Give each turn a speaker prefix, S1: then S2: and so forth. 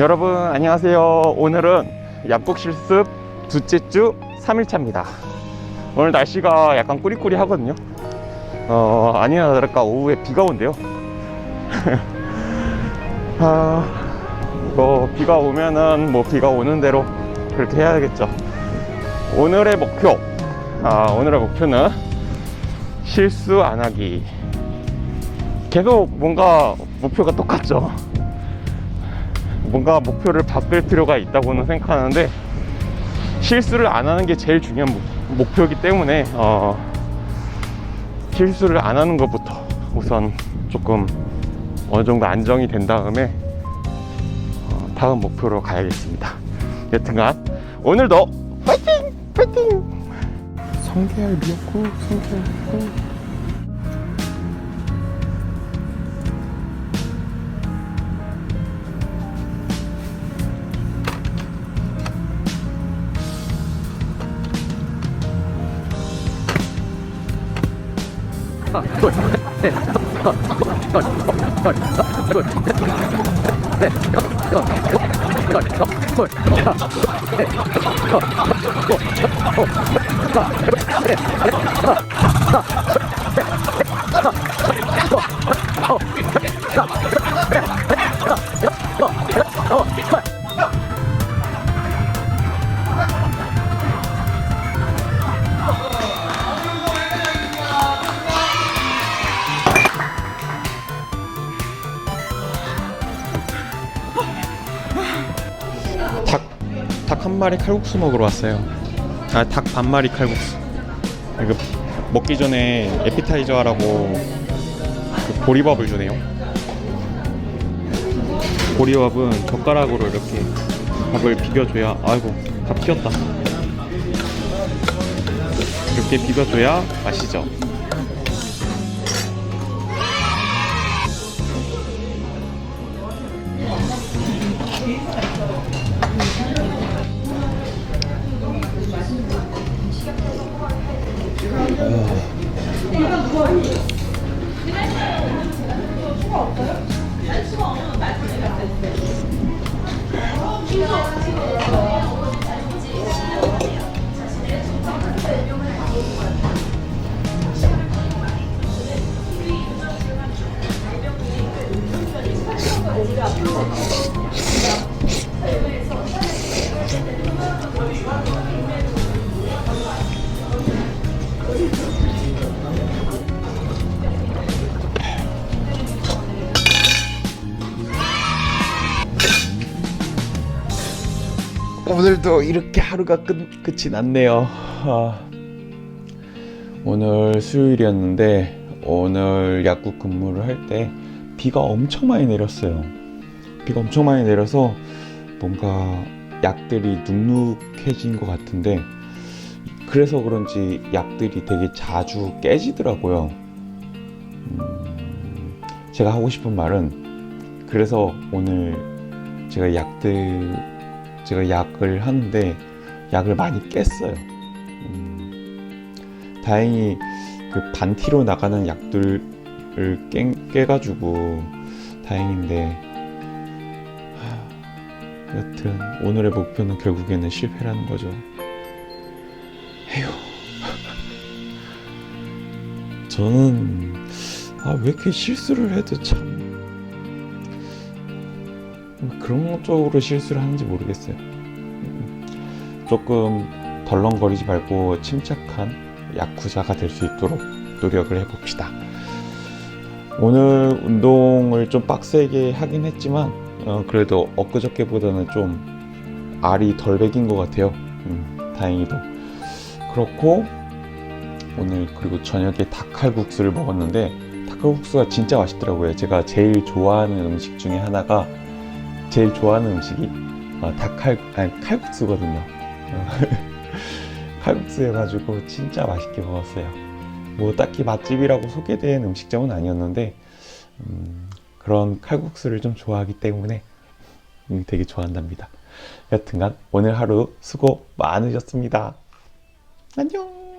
S1: 여러분 안녕하세요. 오늘은 약국 실습 둘째 주 3일차입니다. 오늘 날씨가 약간 꾸리꾸리 하거든요. 어, 아니나 다를까 오후에 비가 온대요. 아, 뭐 비가 오면은 뭐 비가 오는 대로 그렇게 해야겠죠. 오늘의 목표, 아, 오늘의 목표는 실수 안 하기. 계속 뭔가 목표가 똑같죠. 뭔가 목표를 바꿀 필요가 있다고는 생각하는데 실수를 안 하는 게 제일 중요한 목- 목표이기 때문에 어, 실수를 안 하는 것부터 우선 조금 어느 정도 안정이 된 다음에 어, 다음 목표로 가야겠습니다. 여튼간 오늘도 파이팅! 파이팅! 성게알 미역국, 성게알 미역국. 닭, 닭 한 마리 칼국수 먹으러 왔어요. 아, 닭 반 마리 칼국수. 이거 먹기 전에 에피타이저 하라고 그 보리밥을 주네요. 보리밥은 젓가락으로 이렇게 밥을 비벼줘야, 아이고, 다 튀었다. 이렇게 비벼줘야 맛이죠. 오늘도 이렇게 하루가 끝, 끝이 났네요. 아, 오늘 수요일이었는데 오늘 약국 근무를 할 때 비가 엄청 많이 내렸어요. 비가 엄청 많이 내려서 뭔가 약들이 눅눅해진 것 같은데 그래서 그런지 약들이 되게 자주 깨지더라고요. 음, 제가 하고 싶은 말은 그래서 오늘 제가 약들 제가 약을 하는데 약을 많이 깼어요. 음, 다행히 그 반티로 나가는 약들을 깨, 깨가지고 다행인데 하, 여튼 오늘의 목표는 결국에는 실패라는 거죠. 에휴. 저는 아, 왜 이렇게 실수를 해도 참 그런 쪽으로 실수를 하는지 모르겠어요. 음, 조금 덜렁거리지 말고 침착한 야쿠자가 될 수 있도록 노력을 해봅시다. 오늘 운동을 좀 빡세게 하긴 했지만 어, 그래도 엊그저께보다는 좀 알이 덜 배긴 것 같아요. 음, 다행히도 그렇고 오늘 그리고 저녁에 닭칼국수를 먹었는데 닭칼국수가 진짜 맛있더라고요. 제가 제일 좋아하는 음식 중에 하나가 제일 좋아하는 음식이 어, 닭칼 아니 칼국수거든요. 어, 칼국수여가지고 진짜 맛있게 먹었어요. 뭐 딱히 맛집이라고 소개된 음식점은 아니었는데 음, 그런 칼국수를 좀 좋아하기 때문에 음, 되게 좋아한답니다. 여튼간 오늘 하루 수고 많으셨습니다. 안녕.